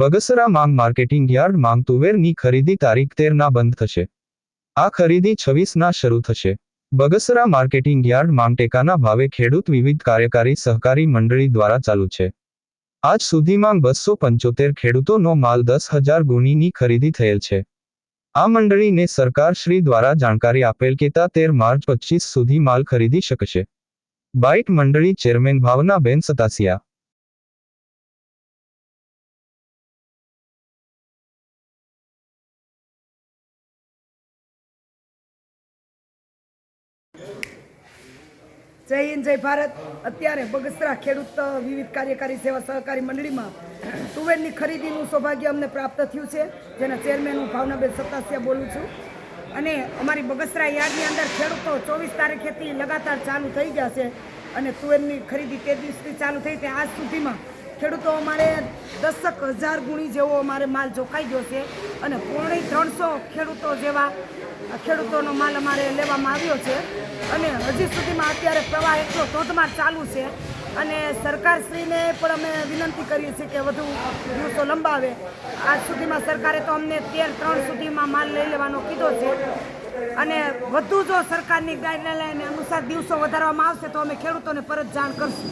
બગસરા માંગ marketing yard માંગ તુવેરની ખરીદી તારીખ તેરના બંધ થશે. આ ખરીદી છવ્વીસના શરૂ થશે. બગસરા માર્કેટિંગ યાર્ડ માંગ ટેકાના ભાવે ખેડૂત વિવિધ કાર્યકારી સહકારી મંડળી દ્વારા ચાલુ છે. આજ સુધીમાં બસો પંચોતેર ખેડૂતોનો માલ દસ હજાર ગુણીની ખરીદી થયેલ છે. આ મંડળીને સરકાર શ્રી દ્વારા જાણકારી આપેલ કેતા તેર માર્ચ પચીસ સુધી માલ ખરીદી શકશે. બાઇટ મંડળી ચેરમેન ભાવનાબેન સતાસિયા. જય હિન્દ, જય ભારત. અત્યારે બગસરા ખેડૂત વિવિધ કાર્યકારી સેવા સહકારી મંડળીમાં તુવેરની ખરીદીનું સૌભાગ્ય અમને પ્રાપ્ત થયું છે, જેના ચેરમેન હું ભાવનાબેન સતાસિયા બોલું છું. અને અમારી બગસરા યાર્ડની અંદર ખેડૂતો ચોવીસ તારીખેથી લગાતાર ચાલુ થઈ ગયા છે અને તુવેરની ખરીદી તે દિવસથી ચાલુ થઈ તે આજ સુધીમાં ખેડૂતો અમારે દસક હજાર ગુણી જેવો અમારે માલ જોખાઈ ગયો છે અને પૂર્ણ ત્રણસો ખેડૂતો જેવા ખેડૂતોનો માલ અમારે લેવામાં આવ્યો છે. અને હજી સુધીમાં અત્યારે પ્રવાહ એટલો ધોધમાર ચાલુ છે. અને સરકારશ્રીને પણ અમે વિનંતી કરીએ છીએ કે વધુ દિવસો લંબાવે. આજ સુધીમાં સરકારે તો અમને તેર ત્રણ સુધીમાં માલ લઈ લેવાનો કીધો છે. અને વધુ જો સરકારની ગાઈડલાઈન અનુસાર દિવસો વધારવામાં આવશે તો અમે ખેડૂતોને પરત જાણ કરશું.